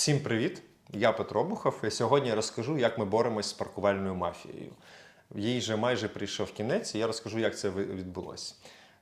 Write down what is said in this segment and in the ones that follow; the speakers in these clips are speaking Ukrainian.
Всім привіт! Я Петро Бухов, і сьогодні розкажу, як ми боремось з паркувальною мафією. Їй вже майже прийшов кінець, і я розкажу, як це відбулося.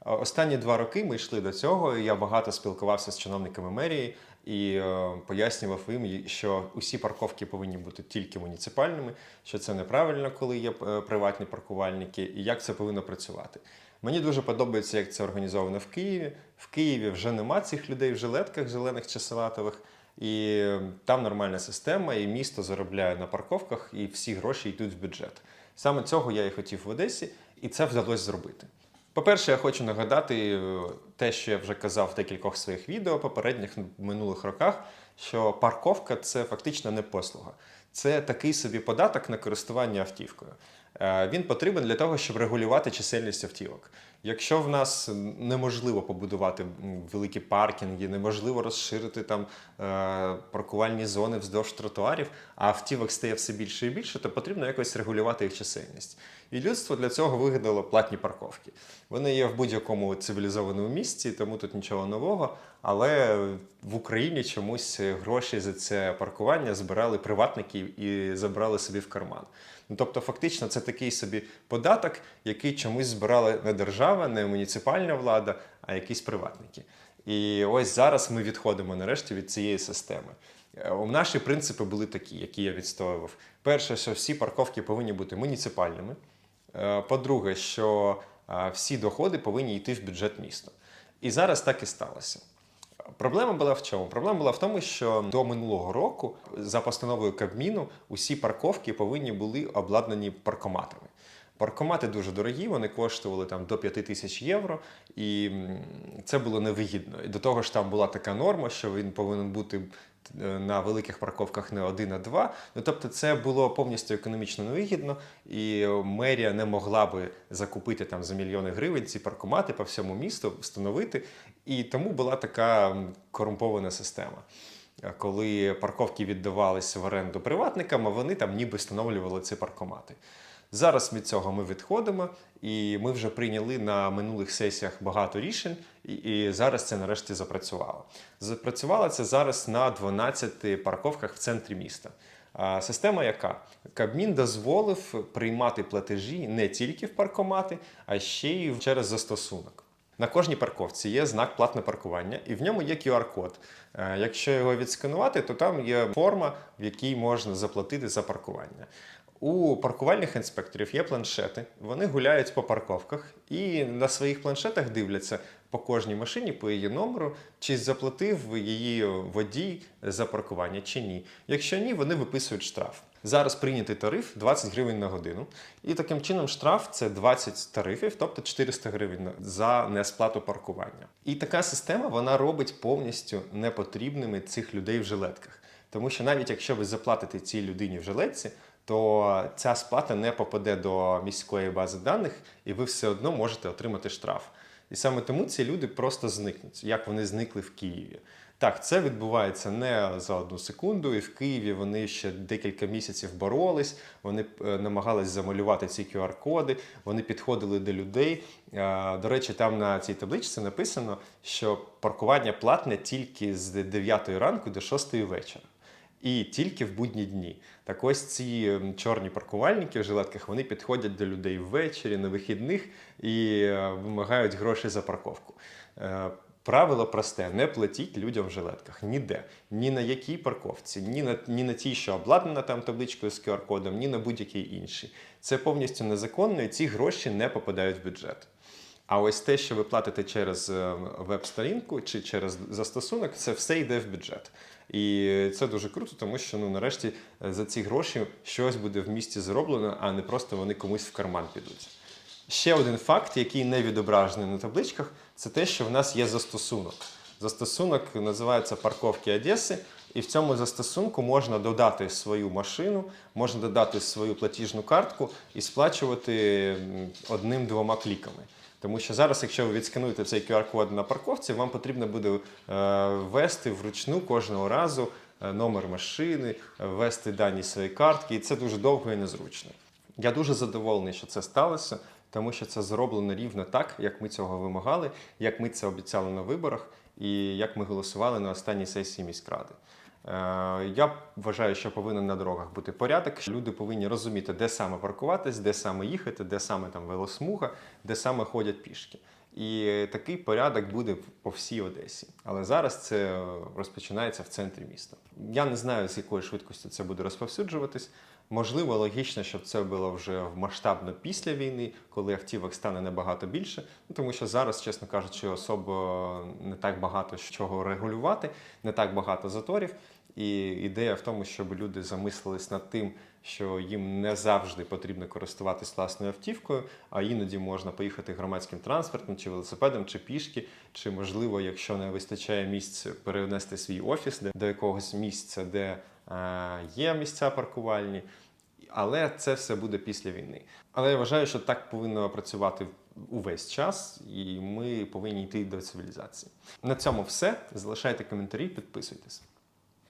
Останні два роки ми йшли до цього, і я багато спілкувався з чиновниками мерії і е, пояснював їм, що усі парковки повинні бути тільки муніципальними, що це неправильно, коли є е, приватні паркувальники, і як це повинно працювати. Мені дуже подобається, як це організовано в Києві. В Києві вже нема цих людей в жилетках зелених чи салатових. І там нормальна система, і місто заробляє на парковках, і всі гроші йдуть в бюджет. Саме цього я і хотів в Одесі, і це вдалося зробити. По-перше, я хочу нагадати е, те, що я вже казав в декількох своїх відео попередніх минулих роках, що парковка це фактично не послуга. Це такий собі податок на користування автівкою. Е, Він потрібен для того, щоб регулювати чисельність автівок. Якщо в нас неможливо побудувати великі паркінги, неможливо розширити там е, паркувальні зони вздовж тротуарів, а автівок стає все більше і більше, то потрібно якось регулювати їх чисельність. І людство для цього вигадало платні парковки. Вони є в будь-якому цивілізованому місці, тому тут нічого нового. Але в Україні чомусь гроші за це паркування збирали приватники і забрали собі в карман. Ну, тобто, фактично, це такий собі податок, який чомусь збирала не держава, не муніципальна влада, а якісь приватники. І ось зараз ми відходимо нарешті від цієї системи. Е, У наші принципи були такі, які я відстоював. Перше, що всі парковки повинні бути муніципальними. Е, По-друге, що е, всі доходи повинні йти в бюджет міста. І зараз так і сталося. Проблема була в чому? Проблема була в тому, що до минулого року за постановою Кабміну усі парковки повинні були обладнані паркоматами. Паркомати дуже дорогі, вони коштували там до 5 тисяч євро, і це було невигідно. І до того ж, там була така норма, що він повинен бути е, на великих парковках не один, а два. Ну тобто, це було повністю економічно невигідно, і е, мерія не могла би закупити там за мільйони гривень ці паркомати по всьому місту, встановити. І тому була така корумпована система. Е, Коли парковки віддавалися в оренду приватникам, а вони там ніби встановлювали ці паркомати. Зараз від цього ми відходимо, і ми вже прийняли на минулих сесіях багато рішень, і, і зараз це нарешті запрацювало. Запрацювало це зараз на 12 парковках в центрі міста. А Система яка? Кабмін дозволив приймати платежі не тільки в паркомати, а ще й через застосунок. На кожній парковці є знак платне паркування, і в ньому є QR-код. Е, Якщо його відсканувати, то там є форма, в якій можна заплатити за паркування. У паркувальних інспекторів є планшети, вони гуляють по парковках і на своїх планшетах дивляться по кожній машині, по її номеру, чи заплатив її водій за паркування чи ні. Якщо ні, вони виписують штраф. Зараз прийнятий тариф 20 гривень на годину, і таким чином штраф це 20 тарифів, тобто 400 гривень за несплату паркування. І така система вона робить повністю непотрібними цих людей в жилетках. Тому що навіть якщо ви заплатите цій людині в жилетці, то ця сплата не попаде до міської бази даних, і ви все одно можете отримати штраф. І саме тому ці люди просто зникнуть, як вони зникли в Києві. Так, це відбувається не за одну секунду, і в Києві вони ще декілька місяців боролись, вони е, намагались замалювати ці QR-коди, вони підходили до людей. Е, До речі, там на цій табличці написано, що паркування платне тільки з 9 ранку до 6 вечора. І тільки в будні дні. Так ось ці ем, чорні паркувальники в жилетках вони підходять до людей ввечері, на вихідних і е, вимагають гроші за парковку. Е, Правило просте: не платіть людям в жилетках ніде, ні на якій парковці, ні на, ні на тій, що обладнана там табличкою з QR-кодом, ні на будь-якій іншій. Це повністю незаконно, і ці гроші не попадають в бюджет. А ось те, що ви платите через е, веб-сторінку чи через застосунок, це все йде в бюджет. І це дуже круто, тому що ну нарешті е, за ці гроші щось буде в місті зроблено, а не просто вони комусь в карман підуть. Ще один факт, який не відображений на табличках, це те, що в нас є застосунок. Застосунок називається Парковки Одеси, і в цьому застосунку можна додати свою машину, можна додати свою платіжну картку і сплачувати одним-двома кліками. Тому що зараз, якщо ви відскануєте цей QR-код на парковці, вам потрібно буде е, ввести вручну кожного разу е, номер машини, е, ввести дані своєї картки, і це дуже довго і незручно. Я дуже задоволений, що це сталося, тому що це зроблено рівно так, як ми цього вимагали, як ми це обіцяли на виборах, і як ми голосували на останній сесії міськради. Е, Я вважаю, що повинен на дорогах бути порядок. Люди повинні розуміти, де саме паркуватись, де саме їхати, де саме там велосмуга, де саме ходять пішки. І такий порядок буде по всій Одесі. Але зараз це розпочинається в центрі міста. Я не знаю, з якою швидкістю це буде розповсюджуватись. Можливо, логічно, щоб це було вже в масштабно після війни, коли автівок стане набагато більше. Ну тому що зараз, чесно кажучи, особо не так багато чого регулювати, не так багато заторів. І ідея в тому, щоб люди замислились над тим, що їм не завжди потрібно користуватись власною автівкою, а іноді можна поїхати громадським транспортом, чи велосипедом, чи пішки, чи можливо, якщо не вистачає місць, перенести свій офіс до якогось місця, де е, є місця паркувальні. Але це все буде після війни. Але я вважаю, що так повинно працювати увесь час, і ми повинні йти до цивілізації. На цьому все. Залишайте коментарі, підписуйтесь.